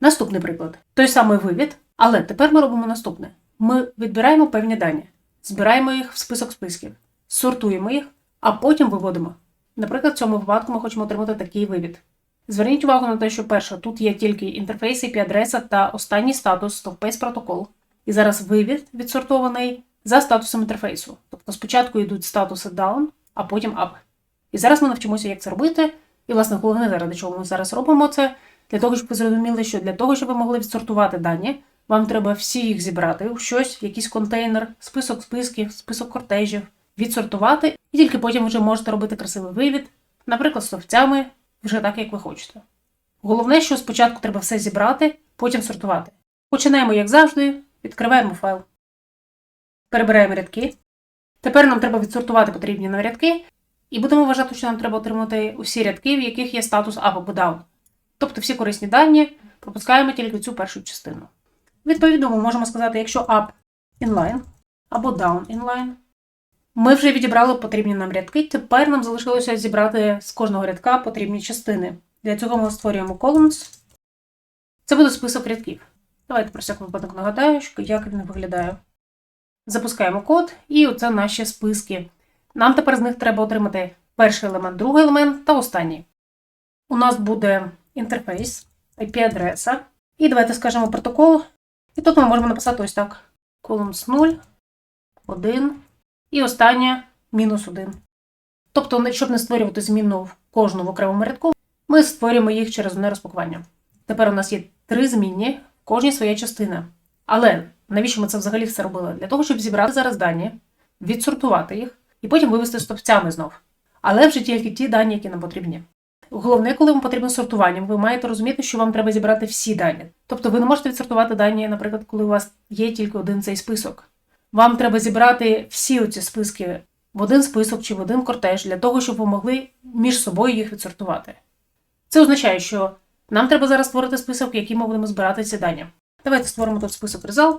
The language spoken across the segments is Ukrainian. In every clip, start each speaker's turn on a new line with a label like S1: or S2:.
S1: Наступний приклад. Той самий вивід, але тепер ми робимо наступне: ми відбираємо певні дані, збираємо їх в список списків, сортуємо їх, а потім виводимо. Наприклад, в цьому випадку ми хочемо отримати такий вивід. Зверніть увагу на те, що перше, тут є тільки інтерфейс, IP-адреса та останній статус Stopbase протокол. І зараз вивід відсортований за статусом інтерфейсу. Тобто спочатку йдуть статуси down, а потім up. І зараз ми навчимося, як це робити. І, власне, головне, заради чого ми зараз робимо це, для того, щоб ви зрозуміли, що для того, щоб ви могли відсортувати дані, вам треба всі їх зібрати у щось, якийсь контейнер, список списків, список кортежів, відсортувати, і тільки потім вже можете робити красивий вивід, наприклад, словцями, вже так, як ви хочете. Головне, що спочатку треба все зібрати, потім сортувати. Починаємо, як завжди, відкриваємо файл. Перебираємо рядки. Тепер нам треба відсортувати потрібні нам рядки, і будемо вважати, що нам треба отримати усі рядки, в яких є статус або down. Тобто всі корисні дані пропускаємо тільки цю першу частину. Відповідно, ми можемо сказати, якщо up inline або down inline, ми вже відібрали потрібні нам рядки, тепер нам залишилося зібрати з кожного рядка потрібні частини. Для цього ми створюємо columns. Це буде список рядків. Давайте про всяк випадок нагадаю, як він виглядає. Запускаємо код, і оце наші списки. Нам тепер з них треба отримати перший елемент, другий елемент та останній. У нас буде інтерфейс, IP-адреса. І давайте скажемо протокол. І тут ми можемо написати ось так: columns 0, 1 і останнє мінус 1. Тобто, щоб не створювати зміну в кожну в окремому рядку, ми створюємо їх через одне розпакування. Тепер у нас є три змінні, кожній своя частина. Але навіщо ми це взагалі все робили? Для того, щоб зібрати зараз дані, відсортувати їх і потім вивести стовпцями знов. Але вже тільки ті дані, які нам потрібні. Головне, коли вам потрібно сортування, ви маєте розуміти, що вам треба зібрати всі дані. Тобто ви не можете відсортувати дані, наприклад, коли у вас є тільки один цей список. Вам треба зібрати всі оці списки в один список чи в один кортеж для того, щоб ви могли між собою їх відсортувати. Це означає, що нам треба зараз створити список, в який ми будемо збирати ці дані. Давайте створимо тут список result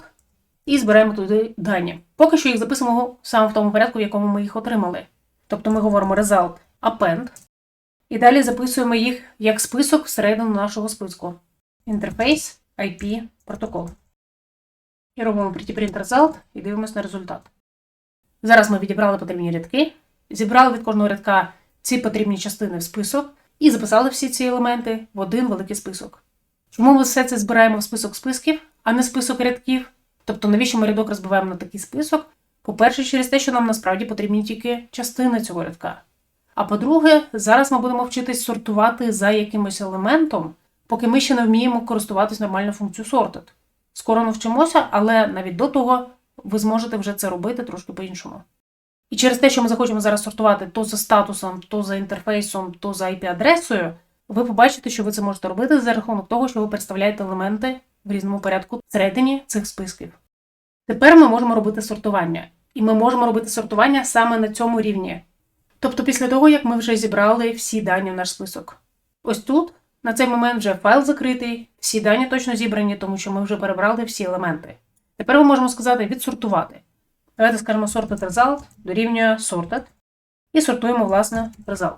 S1: і зберемо туди дані. Поки що їх записуємо саме в тому порядку, в якому ми їх отримали. Тобто ми говоримо result append, і далі записуємо їх як список всередину нашого списку. Інтерфейс, IP, протокол. І робимо print result і дивимося на результат. Зараз ми відібрали потрібні рядки, зібрали від кожного рядка ці потрібні частини в список і записали всі ці елементи в один великий список. Чому ми все це збираємо в список списків, а не список рядків? Тобто, навіщо ми рядок розбиваємо на такий список? По-перше, через те, що нам насправді потрібні тільки частини цього рядка. А по-друге, зараз ми будемо вчитись сортувати за якимось елементом, поки ми ще не вміємо користуватись нормальною функцією sorted. Скоро навчимося, але навіть до того ви зможете вже це робити трошки по-іншому. І через те, що ми захочемо зараз сортувати то за статусом, то за інтерфейсом, то за IP-адресою, ви побачите, що ви це можете робити за рахунок того, що ви представляєте елементи в різному порядку всередині цих списків. Тепер ми можемо робити сортування. І ми можемо робити сортування саме на цьому рівні. Тобто після того, як ми вже зібрали всі дані в наш список. Ось тут, на цей момент, вже файл закритий, всі дані точно зібрані, тому що ми вже перебрали всі елементи. Тепер ми можемо сказати відсортувати. Давайте скажемо sorted result дорівнює sorted і сортуємо, власне, result.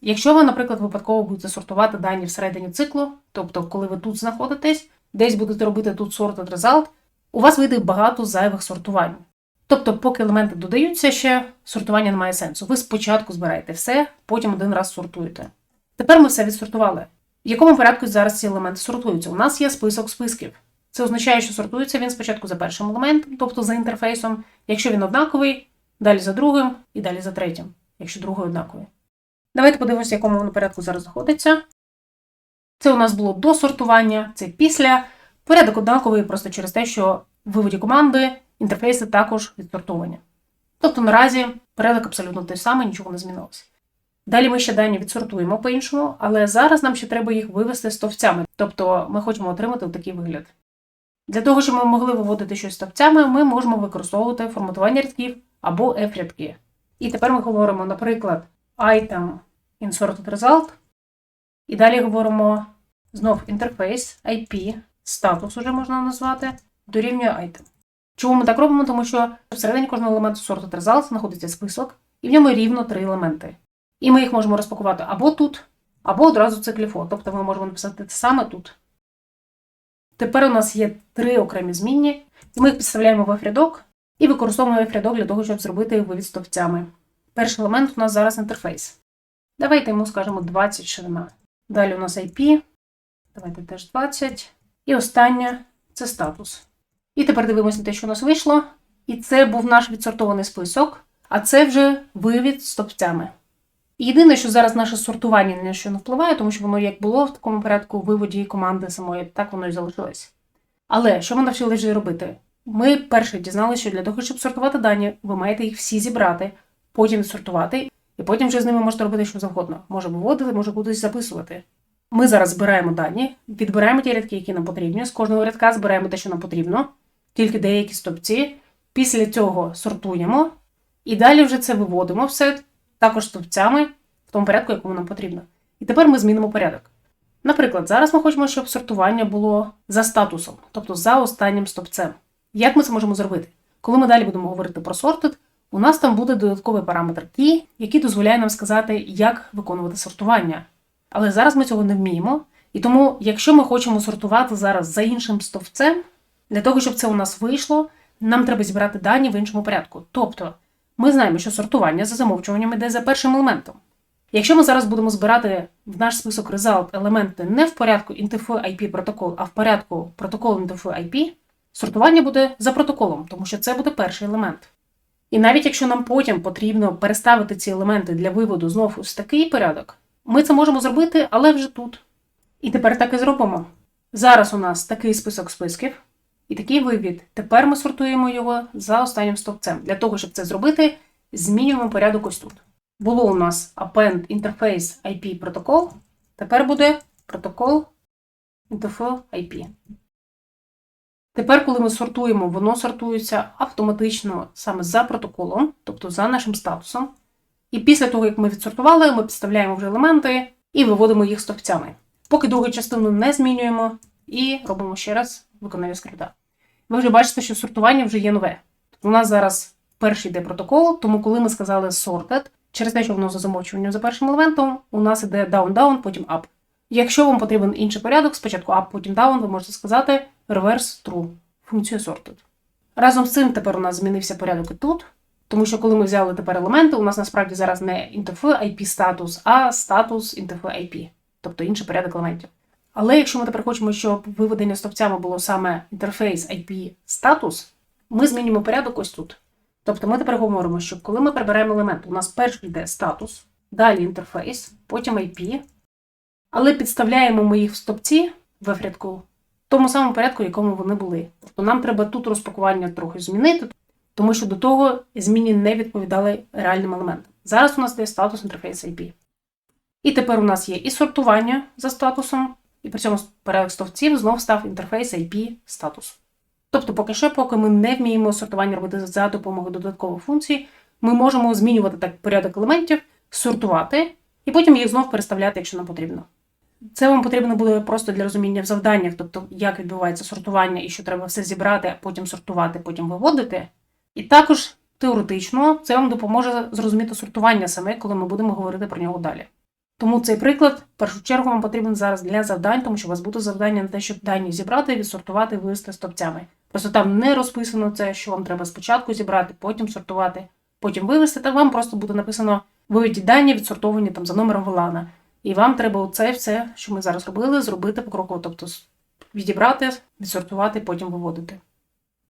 S1: Якщо ви, наприклад, випадково будете сортувати дані всередині циклу, тобто, коли ви тут знаходитесь, десь будете робити тут sorted result, у вас вийде багато зайвих сортувань. Тобто, поки елементи додаються ще, сортування не має сенсу. Ви спочатку збираєте все, потім один раз сортуєте. Тепер ми все відсортували. В якому порядку зараз ці елементи сортуються? У нас є список списків. Це означає, що сортується він спочатку за першим елементом, тобто за інтерфейсом, якщо він однаковий, далі за другим і далі за третім, якщо другий однаковий. Давайте подивимося, в якому воно порядку зараз знаходиться. Це у нас було до сортування, це після. Порядок однаковий просто через те, що в виводі команди інтерфейси також відсортовані. Тобто наразі порядок абсолютно той самий, нічого не змінилося. Далі ми ще дані відсортуємо по-іншому, але зараз нам ще треба їх вивести стовпцями, тобто ми хочемо отримати такий вигляд. Для того, щоб ми могли виводити щось стовпцями, ми можемо використовувати форматування рядків або F-рядки. І тепер ми говоримо, наприклад, item inserted result, і далі говоримо знов інтерфейс, IP, статус уже можна назвати, дорівнює item. Чому ми так робимо? Тому що всередині кожного елементу sorted result знаходиться список, і в ньому рівно три елементи. І ми їх можемо розпакувати або тут, або одразу в циклі for. Тобто ми можемо написати те саме тут. Тепер у нас є три окремі змінні, і ми їх підставляємо в f-рядок і використовуємо f-рядок для того, щоб зробити вивід стовпцями. Перший елемент у нас зараз інтерфейс. Давайте йому скажемо 20 ширина. Далі у нас IP. Давайте теж 20. І останнє це статус. І тепер дивимося на те, що у нас вийшло. І це був наш відсортований список, а це вже вивід стовпцями. І Єдине, що зараз наше сортування на що не впливає, тому що воно як було в такому порядку виводі команди самої, так воно і залишилось. Але що ми навчилися робити? Ми перше дізналися, що для того, щоб сортувати дані, ви маєте їх всі зібрати, потім відсортувати, і потім вже з ними можете робити що завгодно. Може виводити, може кудись записувати. Ми зараз збираємо дані, відбираємо ті рядки, які нам потрібні. З кожного рядка збираємо те, що нам потрібно, тільки деякі стовпці. Після цього сортуємо, і далі вже це виводимо все також стовпцями в тому порядку, якому нам потрібно. І тепер ми змінимо порядок. Наприклад, зараз ми хочемо, щоб сортування було за статусом, тобто за останнім стовпцем. Як ми це можемо зробити? Коли ми далі будемо говорити про sorted, у нас там буде додатковий параметр key, який дозволяє нам сказати, як виконувати сортування. Але зараз ми цього не вміємо. І тому, якщо ми хочемо сортувати зараз за іншим стовпцем, для того, щоб це у нас вийшло, нам треба зібрати дані в іншому порядку. Тобто, ми знаємо, що сортування за замовчуванням йде за першим елементом. Якщо ми зараз будемо збирати в наш список result елементи не в порядку INTF IP протокол, а в порядку протокол INTF IP, сортування буде за протоколом, тому що це буде перший елемент. І навіть якщо нам потім потрібно переставити ці елементи для виводу знову в такий порядок, ми це можемо зробити, але вже тут. І тепер так і зробимо. Зараз у нас такий список списків і такий вивід. Тепер ми сортуємо його за останнім стовпцем. Для того, щоб це зробити, змінюємо порядок ось тут. Було у нас append interface IP протокол. Тепер буде протокол INTF IP. Тепер, коли ми сортуємо, воно сортується автоматично саме за протоколом, тобто за нашим статусом. І після того, як ми відсортували, ми підставляємо вже елементи і виводимо їх стовпцями. Поки другу частину не змінюємо і робимо ще раз виконання скрипта. Ви вже бачите, що сортування вже є нове. У нас зараз перший йде протокол, тому коли ми сказали sorted, через те, що воно за замовчуванням за першим елементом, у нас іде down-down, потім up. Якщо вам потрібен інший порядок, спочатку up, потім down, ви можете сказати reverse true, функцію sorted. Разом з цим тепер у нас змінився порядок і тут, тому що коли ми взяли тепер елементи, у нас насправді зараз не INTF IP статус, а статус INTF IP, тобто інший порядок елементів. Але якщо ми тепер хочемо, щоб виведення стовпцями було саме інтерфейс IP статус, ми змінюємо порядок ось тут. Тобто ми тепер говоримо, що коли ми прибираємо елемент, у нас перший йде статус, далі інтерфейс, потім IP, але підставляємо ми їх в стопці в рядку в тому самому порядку, в якому вони були. Тобто нам треба тут розпакування трохи змінити, тому що до того зміни не відповідали реальним елементам. Зараз у нас є статус інтерфейс IP. І тепер у нас є і сортування за статусом, і при цьому порядок стовпців знов став інтерфейс IP статус. Тобто, поки що, поки ми не вміємо сортування робити за допомогою додаткових функцій, ми можемо змінювати так порядок елементів, сортувати, і потім їх знов переставляти, якщо нам потрібно. Це вам потрібно буде просто для розуміння в завданнях, тобто як відбувається сортування і що треба все зібрати, а потім сортувати, потім виводити. І також теоретично це вам допоможе зрозуміти сортування саме, коли ми будемо говорити про нього далі. Тому цей приклад в першу чергу вам потрібен зараз для завдань, тому що у вас буде завдання на те, щоб дані зібрати, відсортувати, вивести стопцями. Просто там не розписано це, що вам треба спочатку зібрати, потім сортувати, потім вивести. Та вам просто буде написано виведіть дані, відсортовані там за номером Волана. І вам треба оце все, що ми зараз робили, зробити покроково, тобто відібрати, відсортувати, потім виводити.